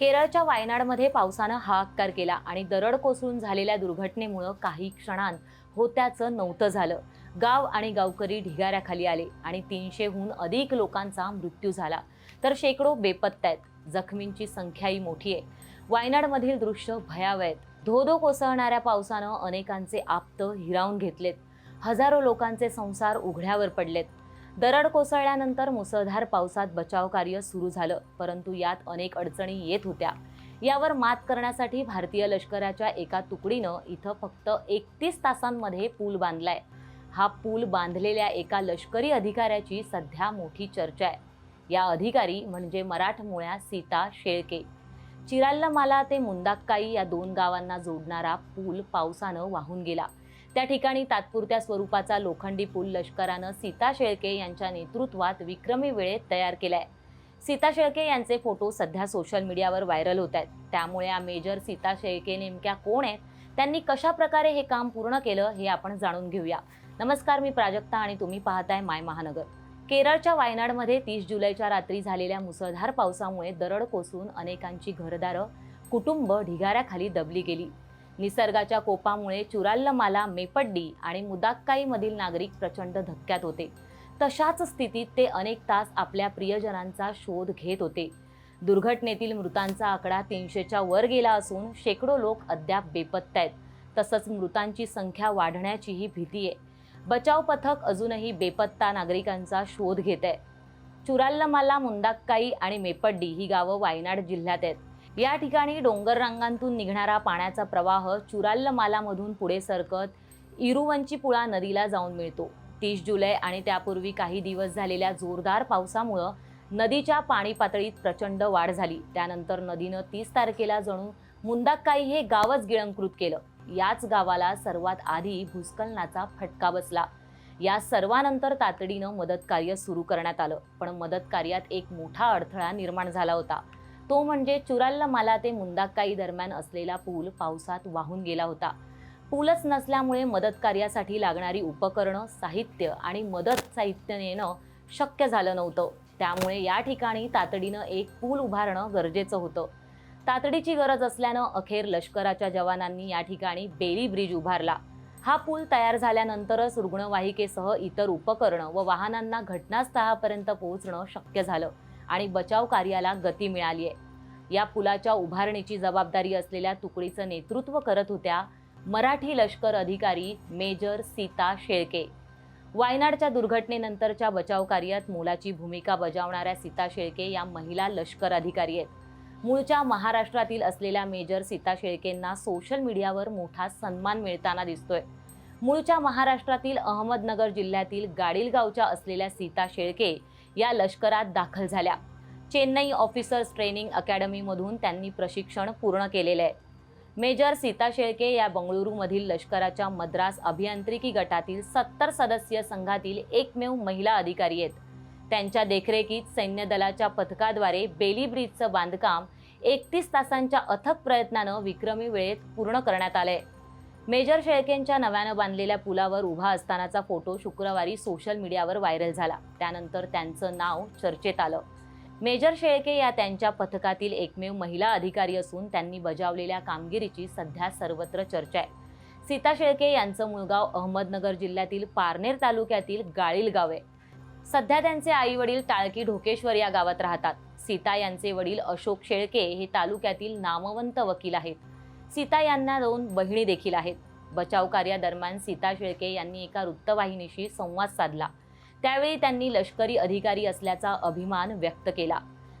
केरळच्या वायनाडमध्ये पावसानं हाहाकार केला आणि दरड कोसळून झालेल्या दुर्घटनेमुळं काही क्षणांत होत्याचं नव्हतं झालं. गाव आणि गावकरी ढिगाऱ्याखाली आले आणि तीनशेहून अधिक लोकांचा मृत्यू झाला. तर शेकडो बेपत्ता आहेत. जखमींची संख्याही मोठी आहे. वायनाडमधील दृश्य भयावह आहेत. धो धो कोसळणाऱ्या पावसानं अनेकांचे आप्त हिरावून घेतलेत. हजारो लोकांचे संसार उघड्यावर पडलेत. दरड कोसळल्यानंतर मुसळधार पावसात बचाव कार्य सुरू झालं परंतु यात अनेक अडचणी येत होत्या. यावर मात करण्यासाठी भारतीय लष्कराच्या एका तुकडीनं इथं फक्त एकतीस तासांमध्ये पूल बांधलाय. हा पूल बांधलेल्या एका लष्करी अधिकाऱ्याची सध्या मोठी चर्चा आहे. या अधिकारी म्हणजे मराठमोळ्या सीता शेळके. चिराल्लमाला ते मुंदाक्काई या दोन गावांना जोडणारा पूल पावसानं वाहून गेला. त्या ठिकाणी तात्पुरत्या स्वरूपाचा लोखंडी पूल लष्करानं सीता शेळके यांच्या नेतृत्वात विक्रमी वेळेत तयार केलाय. सीता शेळके यांचे फोटो सध्या सोशल मीडियावर व्हायरल होत आहेत. त्यामुळे या मेजर सीता शेळके नेमक्या कोण आहेत? त्यांनी कशा प्रकारे हे काम पूर्ण केलं हे आपण जाणून घेऊया. नमस्कार मी प्राजक्ता आणि तुम्ही पाहताय माय महानगर. केरळच्या वायनाडमध्ये तीस जुलैच्या रात्री झालेल्या मुसळधार पावसामुळे दरड कोसळून अनेकांची घरदारं कुटुंब ढिगाऱ्याखाली दबली गेली. निसर्गाच्या कोपामुळे चुराल्लमाला मेपड्डी आणि मुदाक्काईमधील नागरिक प्रचंड धक्क्यात होते. तशाच स्थितीत ते अनेक तास आपल्या प्रियजनांचा शोध घेत होते. दुर्घटनेतील मृतांचा आकडा तीनशेच्या वर गेला असून शेकडो लोक अद्याप बेपत्ता आहेत. तसंच मृतांची संख्या वाढण्याचीही भीती आहे. बचाव पथक अजूनही बेपत्ता नागरिकांचा शोध घेत आहे. चुराल्लमाला मुंदाक्काई आणि मेपड्डी ही गावं वायनाड जिल्ह्यात आहेत. या ठिकाणी डोंगर रांगांतून निघणारा पाण्याचा प्रवाह चुराल्लमालामधून पुढे सरकत इरुवंचीपुळा नदीला जाऊन मिळतो. तीस जुलै आणि त्यापूर्वी काही दिवस झालेल्या जोरदार पावसामुळं नदीच्या पाणी पातळीत प्रचंड वाढ झाली. त्यानंतर नदीनं तीस तारखेला जणू मुंदाक्काई हे गावच गिळंकृत केलं. याच गावाला सर्वात आधी भूस्खलनाचा फटका बसला. या सर्वानंतर तातडीनं मदत कार्य सुरू करण्यात आलं. पण मदत कार्यात एक मोठा अडथळा निर्माण झाला होता. तो म्हणजे चुराल्लमाला ते मुंदाक्काई दरम्यान असलेला पूल पावसात वाहून गेला होता. पूलच नसल्यामुळे मदत कार्यासाठी लागणारी उपकरणं साहित्य आणि मदत साहित्य नेणं शक्य झालं नव्हतं. त्यामुळे या ठिकाणी तातडीनं एक पूल उभारणं गरजेचं होतं. तातडीची गरज असल्यानं अखेर लष्कराच्या जवानांनी या ठिकाणी बेली ब्रिज उभारला. हा पूल तयार झाल्यानंतरच रुग्णवाहिकेसह इतर उपकरणं व वाहनांना घटनास्थळापर्यंत पोहोचणं शक्य झालं. आणि बचाव कार्याला गती मिळाली आहे. या पुलाच्या उभारणीची जबाबदारी असलेल्या तुकडीचं नेतृत्व करत होत्या मराठी लष्कर अधिकारी मेजर सीता शेळके. वायनाडच्या दुर्घटनेनंतरच्या बचाव कार्यात मोलाची भूमिका बजावणाऱ्या सीता शेळके या महिला लष्कर अधिकारी आहेत. मूळच्या महाराष्ट्रातील असलेल्या मेजर सीता शेळकेंना सोशल मीडियावर मोठा सन्मान मिळताना दिसतोय. मूळच्या महाराष्ट्रातील अहमदनगर जिल्ह्यातील गाडीलगावच्या असलेल्या सीता शेळके या लष्करात दाखल झाल्या. चेन्नई ऑफिसर्स ट्रेनिंग अकॅडमीमधून त्यांनी प्रशिक्षण पूर्ण केलेलं आहे. मेजर सीता शेळके या बंगळुरूमधील लष्कराच्या मद्रास अभियांत्रिकी गटातील सत्तर सदस्यीय संघातील एकमेव महिला अधिकारी आहेत. त्यांच्या देखरेखीत सैन्य दलाच्या पथकाद्वारे बेली ब्रिजचं बांधकाम एकतीस तासांच्या अथक प्रयत्नानं विक्रमी वेळेत पूर्ण करण्यात आलं आहे मेजर शेळकेंच्या नव्यानं बांधलेल्या पुलावर उभा असतानाचा फोटो शुक्रवारी सोशल मीडियावर व्हायरल झाला. त्यानंतर त्यांचं नाव चर्चेत आलं. मेजर शेळके या त्यांच्या पथकातील एकमेव महिला अधिकारी असून त्यांनी बजावलेल्या कामगिरीची सध्या सर्वत्र चर्चा आहे. सीता शेळके यांचं मुलगाव अहमदनगर जिल्ह्यातील पारनेर तालुक्यातील गाळील गाव आहे. सध्या त्यांचे आई वडील टाळकी ढोकेश्वर या गावात राहतात. सीता यांचे वडील अशोक शेळके हे तालुक्यातील नामवंत वकील आहेत. सीता यांना दोन बहिणी देखील आहेत. बचाव कार्यादरम्यान सीता शेळके यांनी एका वृत्तवाहिनीशी संवाद साधला. त्यावेळी त्यांनी लष्करी अधिकारी असल्याचा अभिमान व्यक्त केला.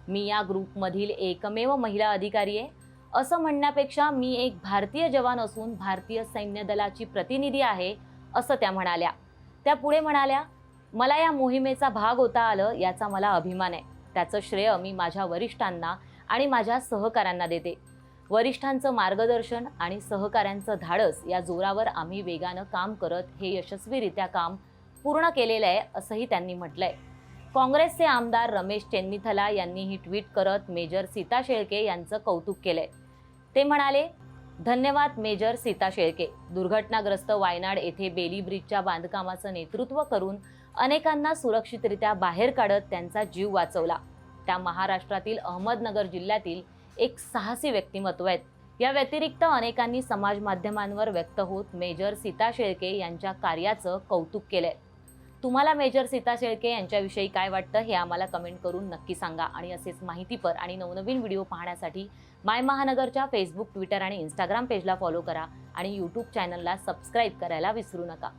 मी या ग्रुपमधील एकमेव महिला अधिकारी आहे. असं म्हणण्यापेक्षा मी एक भारतीय जवान असून भारतीय सैन्य दलाची प्रतिनिधी आहे असं त्या म्हणाल्या. त्या पुढे म्हणाल्या मला या मोहिमेचा भाग होता आलं याचा मला अभिमान आहे. त्याचं श्रेय मी माझ्या वरिष्ठांना आणि माझ्या सहकाऱ्यांना देते. वरिष्ठांचं मार्गदर्शन आणि सहकाऱ्यांचं धाडस या जोरावर आम्ही वेगानं काम करत हे यशस्वीरित्या काम पूर्ण केलेलं आहे असंही त्यांनी म्हटलंय. काँग्रेसचे आमदार रमेश चेन्निथला यांनीही ट्विट करत मेजर सीता शेळके यांचं कौतुक केलंय. ते म्हणाले धन्यवाद मेजर सीता शेळके. दुर्घटनाग्रस्त वायनाड येथे बेली ब्रिजच्या बांधकामाचं नेतृत्व करून अनेकांना सुरक्षितरित्या बाहेर काढत त्यांचा जीव वाचवला. त्या महाराष्ट्रातील अहमदनगर जिल्ह्यातील एक साहसी व्यक्तिमत्व आहेत. या व्यतिरिक्त अनेकांनी समाज माध्यमांवर व्यक्त होत मेजर सीता शेळके यांच्या कार्याचं कौतुक केलंय. तुम्हाला मेजर सीता शेळके यांच्याविषयी काय वाटतं हे आम्हाला कमेंट करून नक्की सांगा आणि असेच माहितीपर आणि नवनवीन व्हिडिओ पाहण्यासाठी माय महानगरच्या फेसबुक ट्विटर आणि इंस्टाग्राम पेजला फॉलो करा आणि यूट्यूब चॅनलला सबस्क्राईब करायला विसरू नका.